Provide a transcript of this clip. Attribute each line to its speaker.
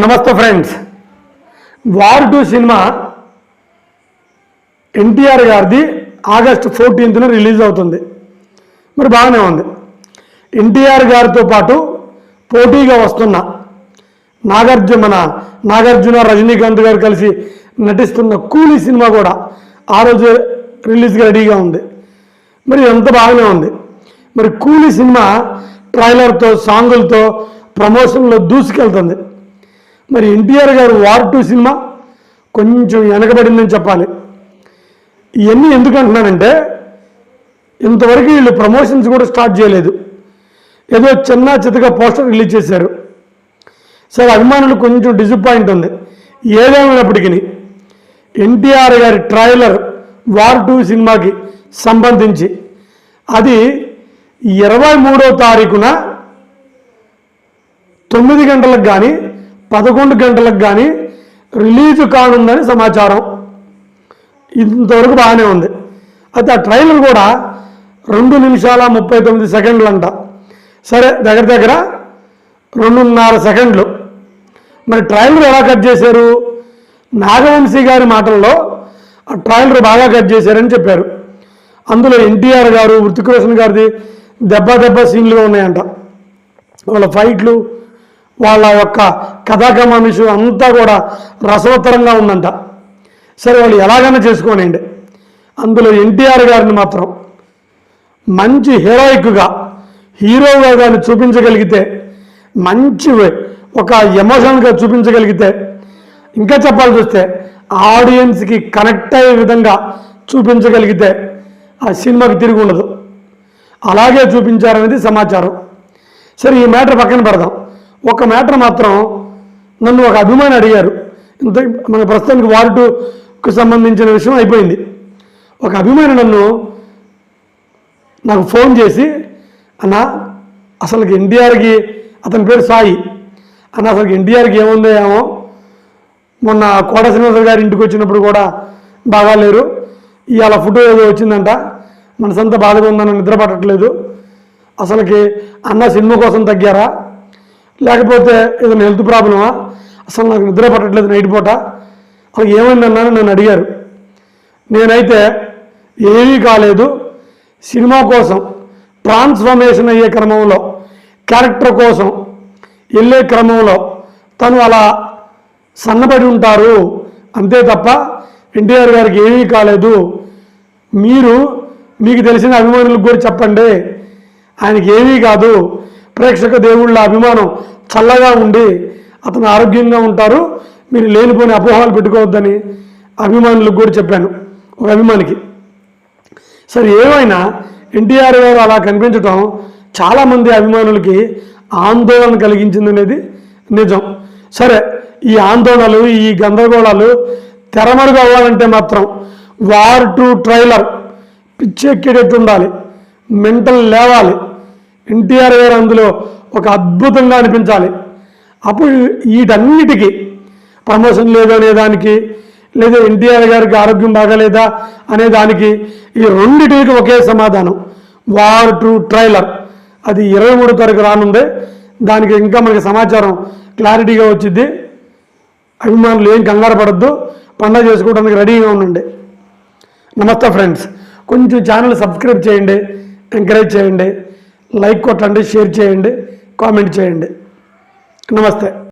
Speaker 1: నమస్తే friends. War two cinema NTR గారిది August ఫోర్టీన్త్న release అవుతుంది. మరి బాగానే ఉంది. ఎన్టీఆర్ గారితో పాటు పోటీగా వస్తున్న నాగార్జున మన నాగార్జున రజనీకాంత్ గారు కలిసి నటిస్తున్న కూలీ సినిమా కూడా ఆ రోజు రిలీజ్గా రెడీగా ఉంది. మరి ఎంత బాగానే ఉంది. మరి కూలీ సినిమా ట్రైలర్తో సాంగులతో ప్రమోషన్లో దూసుకెళ్తుంది. మరి ఎన్టీఆర్ గారు వార్ టూ సినిమా కొంచెం వెనకబడిందని చెప్పాలి. ఇవన్నీ ఎందుకు అంటున్నానంటే ఇంతవరకు వీళ్ళు ప్రమోషన్స్ కూడా స్టార్ట్ చేయలేదు. ఏదో చిన్న చితగా పోస్టర్ రిలీజ్ చేశారు. సరే అభిమానులు కొంచెం డిసప్పాయింట్ ఉంది. ఏదేమైనప్పటికీ ఎన్టీఆర్ గారి ట్రైలర్ వార్ టూ సినిమాకి సంబంధించి అది ఇరవై మూడో తారీఖున తొమ్మిది గంటలకు కానీ పదకొండు గంటలకు కానీ రిలీజ్ కానుందని సమాచారం. ఇంతవరకు బాగానే ఉంది. అయితే ఆ ట్రైలర్ కూడా రెండు నిమిషాల ముప్పై తొమ్మిది సెకండ్లు అంట సరే దగ్గర దగ్గర రెండున్నర సెకండ్లు. మరి ట్రైలర్ ఎలా కట్ చేశారు? నాగవంశీ గారి మాటల్లో ఆ ట్రైలర్ బాగా కట్ చేశారని చెప్పారు. అందులో ఎన్టీఆర్ గారు వృత్తిక్ రోషన్ గారిది దెబ్బ దెబ్బ సీన్లుగా ఉన్నాయంట. వాళ్ళ ఫైట్లు వాళ్ళ యొక్క కథాకమానిషు అంతా కూడా రసవత్తరంగా ఉందంట. సరే వాళ్ళు ఎలాగైనా చేసుకోనండి అందులో ఎన్టీఆర్ గారిని మాత్రం మంచి హీరోయిక్గా హీరోగా కానీ చూపించగలిగితే మంచి ఒక ఎమోషన్గా చూపించగలిగితే ఇంకా చెప్పాల్సి వస్తే ఆడియన్స్కి కనెక్ట్ అయ్యే విధంగా చూపించగలిగితే ఆ సినిమాకి తిరిగి ఉండదు. అలాగే చూపించారనేది సమాచారం. సరే ఈ మ్యాటర్ పక్కన పెడదాం. ఒక మ్యాటర్ మాత్రం నన్ను ఒక అభిమాని అడిగారు. ఇంత మన ప్రస్తుతానికి వార్డుకు సంబంధించిన విషయం అయిపోయింది. ఒక అభిమాని నన్ను నాకు ఫోన్ చేసి అన్న అసలుకి ఎన్టీఆర్కి అతని పేరు సాయి. అన్న అసలుకి ఎన్టీఆర్కి ఏముందో ఏమో. మొన్న కోట శ్రీనివాసరావు గారి ఇంటికి వచ్చినప్పుడు కూడా బాగాలేరు. ఇవాళ ఫోటో ఏదో వచ్చిందంట. మనసంతా బాధగా ఉందని నిద్ర పట్టట్లేదు. అసలుకి అన్న సినిమా కోసం తగ్గారా? లేకపోతే ఏదైనా హెల్త్ ప్రాబ్లమా అసలు నాకు నిద్ర పట్టట్లేదు నైట్ పూట. అసలు ఏమైందన్నా అని నన్ను అడిగారు. నేనైతే ఏమీ కాలేదు. సినిమా కోసం ట్రాన్స్ఫర్మేషన్ అయ్యే క్రమంలో క్యారెక్టర్ కోసం వెళ్ళే క్రమంలో తను అలా సన్నబడి ఉంటారు. అంతే తప్ప ఎన్టీఆర్ గారికి ఏమీ కాలేదు. మీరు మీకు తెలిసిన అభిమానులకు కూడా చెప్పండి. ఆయనకి ఏమీ కాదు. ప్రేక్షక దేవుళ్ళ అభిమానం చల్లగా ఉండి అతను ఆరోగ్యంగా ఉంటారు. మీరు లేనిపోని అపోహాలు పెట్టుకోవద్దని అభిమానులకు కూడా చెప్పాను. ఒక అభిమానికి. సరే ఏమైనా ఎన్టీఆర్ గారు అలా కనిపించడం చాలామంది అభిమానులకి ఆందోళన కలిగించిందనేది నిజం. సరే ఈ ఆందోళనలు ఈ గందరగోళాలు తెరమరుగు అవ్వాలంటే మాత్రం వార్ టు ట్రైలర్ పిచ్చెక్కేటట్టు ఉండాలి మెంటల్ లేవాలి. ఎన్టీఆర్ గారు అందులో ఒక అద్భుతంగా అనిపించాలి. అప్పుడు వీటన్నిటికీ ప్రమోషన్ లేదు అనే దానికి లేదా ఎన్టీఆర్ గారికి ఆరోగ్యం బాగాలేదా అనే దానికి ఈ రెండింటికి ఒకే సమాధానం. War two trailer. అది ఇరవై మూడు తారీఖు రానుంది. దానికి ఇంకా మనకి సమాచారం క్లారిటీగా వచ్చింది అభిమానులు ఏం కంగారు పడద్దు. పండగ చేసుకోవడానికి రెడీగా ఉండండి. నమస్తే ఫ్రెండ్స్. కొంచెం ఛానల్ సబ్స్క్రైబ్ చేయండి. ఎంకరేజ్ చేయండి. లైక్ కొట్టండి షేర్ చేయండి కామెంట్ చేయండి. నమస్తే.